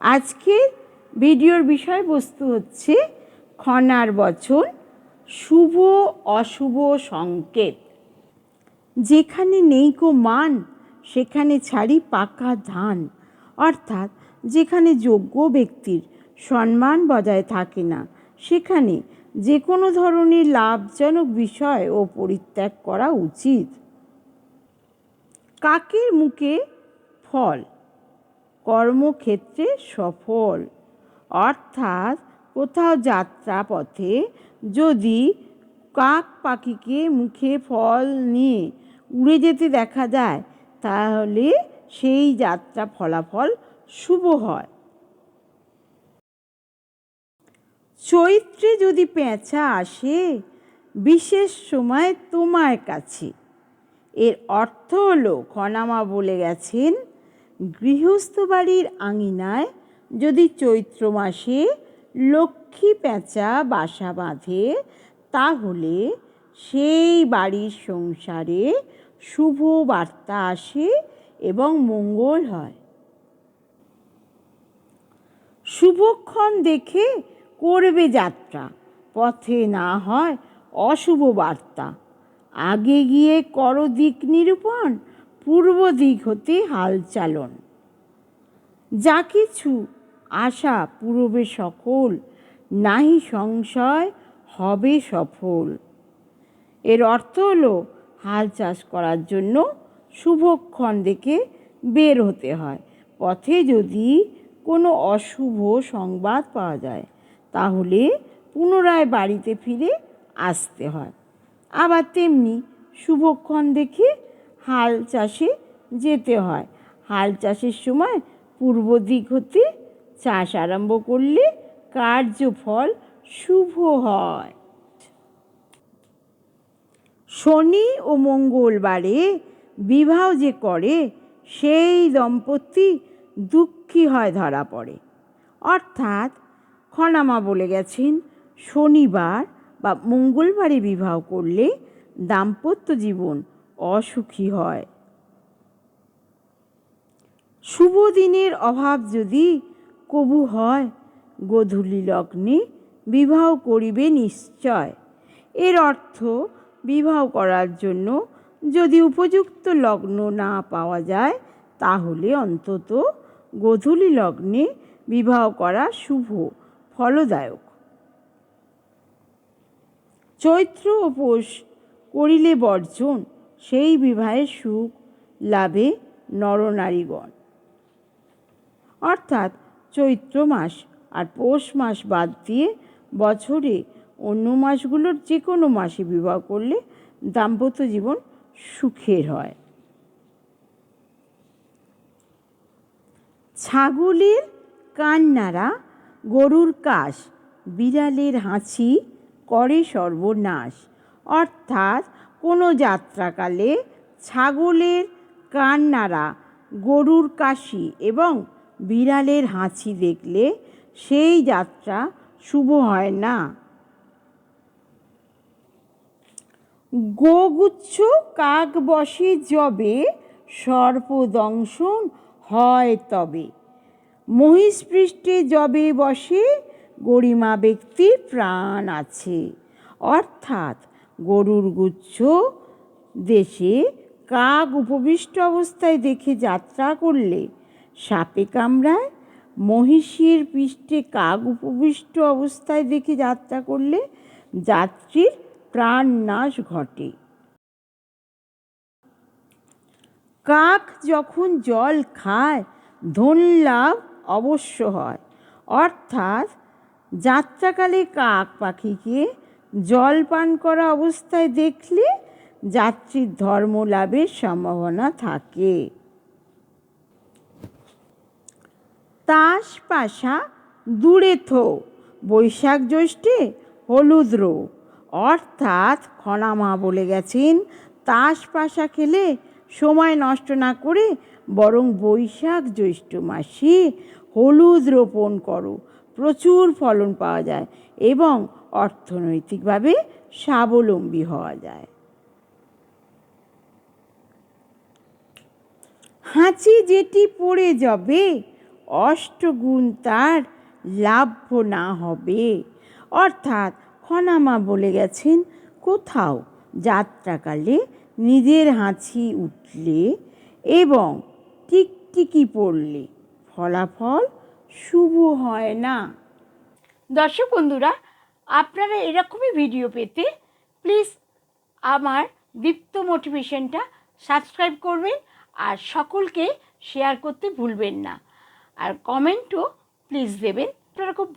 আজকের ভিডিওর বিষয়বস্তু হচ্ছে খনার বচন, শুভ, অশুভ সংকেত। যেখানে নেই কো মান, সেখানে ছাড়ি পাকা ধান। অর্থাৎ যেখানে যোগ্য ব্যক্তির সম্মান বজায় থাকে না, সেখানে যে কোনো ধরনের লাভজনক বিষয় ও পরিত্যাগ করা উচিত। কাকের মুখে ফল? কর্মক্ষেত্রে সফল। অর্থাৎ কোথাও যাত্রা পথে যদি কাক পাখিকে মুখে ফল নিয়ে উড়ে যেতে দেখা যায়, তাহলে সেই যাত্রা ফলাফল শুভ হয়। চৈত্রে যদি পেঁচা আসে, বিশেষ সময় তোমার কাছে। এর অর্থ হলো, খনামা বলে গেছেন গৃহস্থ বাড়ির আঙিনায় যদি চৈত্র মাসে লক্ষ্মী পেঁচা বাসা বাঁধে, তাহলে সেই বাড়ির সংসারে শুভ বার্তা আসে এবং মঙ্গল হয়। শুভক্ষণ দেখে করবে যাত্রা, পথে না হয় অশুভ বার্তা। আগে গিয়ে কর দিক নিরূপণ পূর্ব দিক হতে হাল চালন। যা কিছু আশা পূর্বে সকল, নাহি সংশয় হবে সফল। এর অর্থ হলো, হাল চাষ করার জন্য শুভক্ষণ দেখে বের হতে হয়। পথে যদি কোনো অশুভ সংবাদ পাওয়া যায়, তাহলে পুনরায় বাড়িতে ফিরে আসতে হয়। আবার তেমনি শুভক্ষণ দেখে হাল চাষে যেতে হয়। হাল চাষের সময় পূর্ব দিক হতে চাষ আরম্ভ করলে কার্যফল শুভ হয়। শনি ও মঙ্গলবারে বিবাহ যে করে, সেই দম্পতি দুঃখী হয় ধরা পড়ে। অর্থাৎ খনামা বলে গেছেন, শনিবার বা মঙ্গলবারে বিবাহ করলে দাম্পত্য জীবন অসুখী হয়। শুভ দিনের অভাব যদি কবু হয়, গধূলি লগ্নে বিবাহ করিবে নিশ্চয়। এর অর্থ, বিবাহ করার জন্য যদি উপযুক্ত লগ্ন না পাওয়া যায়, তাহলে অন্তত গধূলি লগ্নে বিবাহ করা শুভ, ফলদায়ক। চৈত্র পৌষ করিলে বর্জন সেই বিবাহের সুখ লাভে নরনারীগণ। অর্থাৎ চৈত্র মাস আর পৌষ মাস বাদ দিয়ে বছরে অন্য মাসগুলোর যে কোনো মাসে বিবাহ করলে দাম্পত্য জীবন সুখের হয়। ছাগলের কান্নারা গরুর কাশ, বিড়ালের হাঁচি করে সর্বনাশ। অর্থাৎ কোনো যাত্রাকালে ছাগলের কান্নারা, গরুর কাশি এবং বিড়ালের হাঁচি দেখলে সেই যাত্রা শুভ হয় না। গোগুচ্ছ কাক বসে যবে সর্পদংশন হয় তবে। মহিষপৃষ্ঠে যবে বসে, গরিমা ব্যক্তির প্রাণ আছে। অর্থাৎ গরুর গুচ্ছ দেশে কাক উপবিষ্ট অবস্থায় দেখে যাত্রা করলে সাপে কামড়ায়, মহিষীর পৃষ্ঠে কাক উপবিষ্ট অবস্থায় দেখে যাত্রা করলে যাত্রীর প্রাণ নাশ ঘটে। কাক যখন জল খায় ধন লাভ অবশ্য হয়। অর্থাৎ যাত্রাকালে কাক পাখিকে জল পান করা অবস্থায় দেখলে যাত্রীর ধর্ম লাভের সম্ভাবনা থাকে। তাস পাশা দূরে থো, বৈশাখ জ্যৈষ্ঠে হলুদ রো। অর্থাৎ খনামা বলে গেছেন তাস পাশা খেলে সময় নষ্ট না করে বরং বৈশাখ জ্যৈষ্ঠ মাসে হলুদ রোপণ করো। প্রচুর ফলন পাওয়া যায় এবং অর্থনৈতিকভাবে স্বাবলম্বী হওয়া যায়। হাঁচি যেটি পড়ে যাবে, অষ্টগুণ তার লাভ্য না হবে। অর্থাৎ খনামা বলে গেছেন, কোথাও যাত্রাকালে নিজের হাঁচি উঠলে এবং টিকটিকি পড়লে ফলাফল শুভ হয় না। দর্শক বন্ধুরা আপনারা এরকমই ভিডিও পেতে প্লিজ আমার দীপ্ত মোটিভেশনটা সাবস্ক্রাইব করবেন আর সকলকে শেয়ার করতে ভুলবেন না। আর কমেন্টও প্লিজ দেবেন। আপনারা খুব